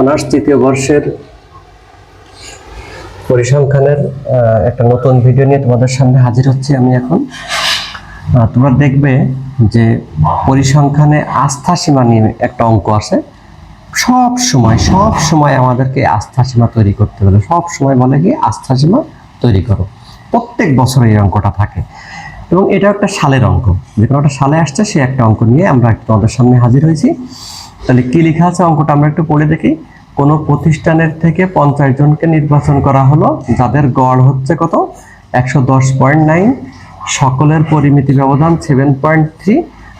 Honours তৃতীয় বর্ষের পরিসংখ্যানের একটা নতুন ভিডিও নিয়ে তোমাদের সামনে হাজির হচ্ছি আমি এখন। তোমরা দেখবে যে পরিসংখ্যানে আস্থা সীমা নিয়ে একটা অঙ্ক আছে। সব সময় সব সময় আমাদেরকে আস্থা সীমা তৈরি করতে বলে সব সময় বলে কি, আস্থা সীমা তৈরি করো। প্রত্যেক বছর এই অঙ্কটা থাকে। এবং এটা একটা সালের অঙ্ক। যে কোনো একটা সালে আসছে, সে একটা অঙ্ক নিয়ে আমরা তোমাদের সামনে হাজির হয়েছি। তাহলে কি লেখা আছে? অঙ্কটা আমরা একটু পড়ে দেখি। কোনো প্রতিষ্ঠানের থেকে পঞ্চাশ জনকে নির্বাচন করা হলো, যাদের গড় হচ্ছে কত? একশো দশ পয়েন্ট নাইন, সকলের পরিমিতি ব্যবধান সেভেন পয়েন্ট থ্রি,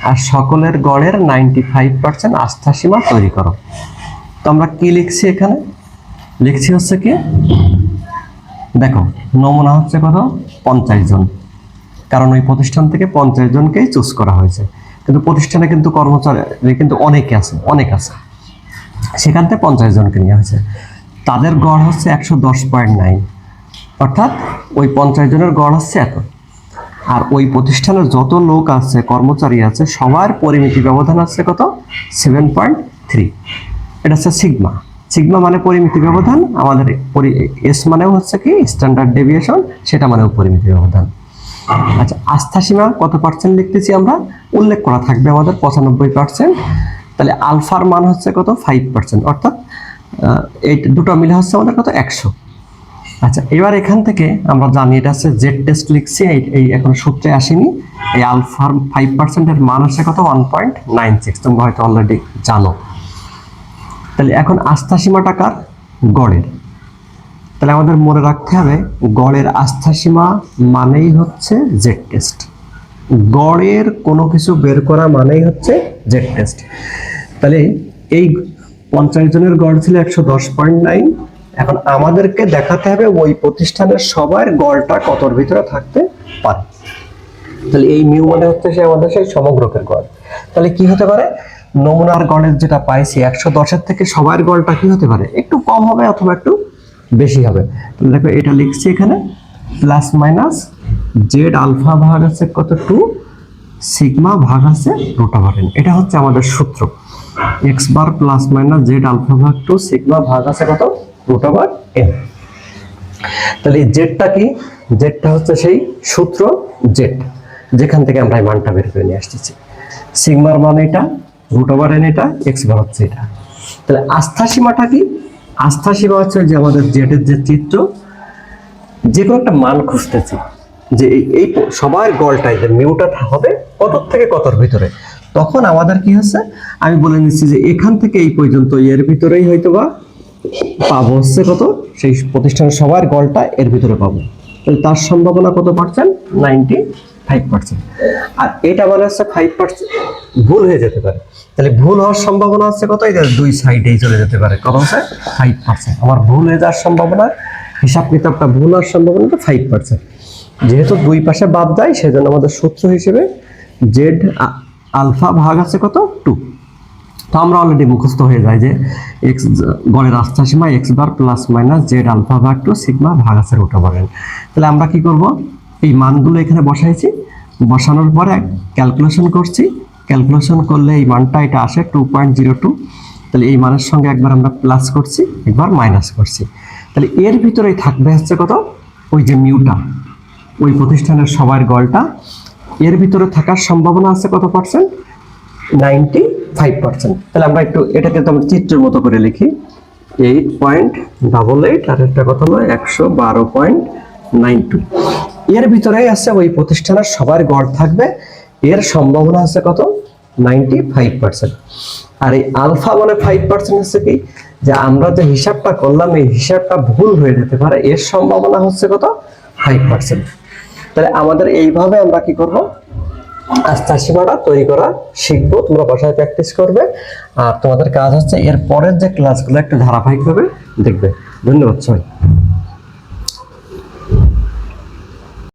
আর সকলের গড়ের নাইনটি ফাইভ পার্সেন্ট আস্থা সীমা তৈরি করো। তো আমরা কি লিখছি এখানে? লিখছি হচ্ছে কি? দেখো, নমুনা হচ্ছে কত? পঞ্চাশ জন। কারণ ওই প্রতিষ্ঠান থেকে পঞ্চাশ জনকেই চুজ করা হয়েছে। কিন্তু প্রতিষ্ঠানে কিন্তু কর্মচারী কিন্তু অনেকে আছে, অনেক আছে। সেখান থেকে পঞ্চাশ জনকে নেওয়া হয়েছে। তাদের গড় হচ্ছে একশো দশ পয়েন্ট নাইন। অর্থাৎ ওই পঞ্চাশ জনের গড় হচ্ছে এত। আর ওই প্রতিষ্ঠানের যত লোক আছে, কর্মচারী আছে, সবার পরিমিতি ব্যবধান আছে কত? Seven point three. এটা হচ্ছে সিগমা। সিগমা মানে পরিমিতি ব্যবধান। আমাদের এস মানেও হচ্ছে কি? Standard deviation. সেটা মানেও পরিমিতি ব্যবধান। আচ্ছা আস্থা সীমা কত পার্সেন্ট লিখতেছি আমরা? উল্লেখ করা থাকবে আমাদের পঁচানব্বই পার্সেন্ট তাহলে আলফার মান হচ্ছে কত? ফাইভ পার্সেন্ট অর্থাৎ এই দুটো মিলে হচ্ছে আমাদের কত? একশো। আচ্ছা এবার এখান থেকে আমরা জানি এটা হচ্ছে জেড টেস্ট লিখছি, এই এখন সূত্রে আসেনি। এই আলফার ফাইভ পার্সেন্টের মান হচ্ছে কত? ওয়ান পয়েন্ট নাইন সিক্স তোমরা হয়তো অলরেডি জানো। তাহলে এখন আস্থা সীমা টাকার গড়ের। তাহলে আমাদের মনে রাখতে হবে, গড়ের আস্থা সীমা মানেই হচ্ছে জেড টেস্ট গড়ের কোনো কিছু বের করা মানেই হচ্ছে জেড টেস্ট। তাহলে এই পঞ্চাশ জনের গড় ছিল একশো দশ পয়েন্ট নাইন। এখন আমাদেরকে দেখাতে হবে ওই প্রতিষ্ঠানের সবার গড়টা কতর ভিতরে থাকতে পারে। তাহলে এই মিউ মানে হচ্ছে সে আমাদের সেই সমগ্রকের গড়। তাহলে কি হতে পারে? নমুনার গড়ের যেটা পাইছি একশো দশের থেকে সবার গড়টা কি হতে পারে? একটু কম হবে অথবা একটু বেশি হবে। দেখো এটা লিখছি এখানে, প্লাস মাইনাস জেড আলফা ভাগ আছে কত? টু। সিগমা ভাগ আছে রুট এন এটা হচ্ছে আমাদের সূত্র। X bar plus minus Z alpha ভাগ টু, সিগমা ভাগ আছে কত? Root over N. তাহলে জেডটা কি? জেডটা হচ্ছে সেই সূত্র জেড, যেখান থেকে আমরা এই মানটা বের করে নিয়ে আসতেছি। সিগমার মান এটা, রুট ওভার এন এটা, এক্স বার হচ্ছে এটা। তাহলে আস্থা সীমাটা কি? আস্থা সীমা হচ্ছে যে আমাদের জেডের যে চিত্র, যে কোনো একটা মান খুঁজতেছি। যে এই- সবার গলটাই যে মিউটা হবে কত থেকে কতর ভিতরে। তখন আমাদের কি হচ্ছে আমি বলে নিচ্ছি যে এখান থেকে এই পর্যন্ত এর ভিতরেই হয়তো বা পাবো হচ্ছে কত? সেই প্রতিষ্ঠানের সবার গলটা এর ভিতরে পাবো। তার সম্ভাবনা কত পার্সেন্ট নাইনটি ফাইভ পার্সেন্ট আর এটা মানে হচ্ছে ফাইভ পার্সেন্ট ভুল হয়ে যেতে পারে। তাহলে ভুল হওয়ার সম্ভাবনা হচ্ছে কত? দুই সাইডেই চলে যেতে পারে। কত হচ্ছে? ফাইভ পার্সেন্ট আমার ভুল হয়ে যাওয়ার সম্ভাবনা হিসাব কিতাবটা ভুল হওয়ার সম্ভাবনা তো ফাইভ পার্সেন্ট যেহেতু দুই পাশে বাদ দেয়, সেজন্য আমাদের সূত্র হিসেবে জেড আলফা ভাগ আছে কত? টু। তো আমরা অলরেডি মুখস্থ হয়ে যায় যে এক্স গড়ের আস্থা সীমা X bar plus minus Z alpha ভাগ টু সিগমা ভাগ আছে রুট বলেন তাহলে আমরা কি করব? এই মানগুলো এখানে বসাইছি। বসানোর পরে ক্যালকুলেশন করছি। ক্যালকুলেশন করলে এই মানটা এটা আসে টু পয়েন্ট জিরো টু তাহলে এই মানের সঙ্গে একবার আমরা প্লাস করছি, একবার মাইনাস করছি। তাহলে এর ভিতরেই থাকবে হচ্ছে কত? ওই যে মিউটা ওই প্রতিষ্ঠানের সবার গড়টা। এর ভিতরে থাকার সম্ভাবনা আছে কত পার্সেন্ট নাইনটি ফাইভ পার্সেন্ট তাহলে আমরা একটু এটাকে তো চিত্রের মতো করে লিখি। এইট পয়েন্ট ডাবল এইট আর একটা কথা হলো একশো বারো পয়েন্ট নাইন টু এর ভিতরেই আছে ওই প্রতিষ্ঠানের সবার গড় থাকবে। এর সম্ভাবনা আছে কত? নাইনটি ফাইভ পার্সেন্ট আর এই আলফা মানে ফাইভ পার্সেন্ট হচ্ছে কি? যে আমরা যে হিসাবটা করলাম, এই হিসাবটা ভুল হয়ে যেতে পারে। এর সম্ভাবনা হচ্ছে কত? ফাইভ পার্সেন্ট তাহলে আমাদের এইভাবে আমরা কি করব? আস্থার সীমাটা তৈরি করা শিখব। তোমরা বাসায় প্র্যাকটিস করবে। আর তোমাদের কাজ হচ্ছে, এর পরের যে ক্লাসগুলো একটা ধারাবাহিকভাবে দেখবে। ধন্যবাদ সবাই।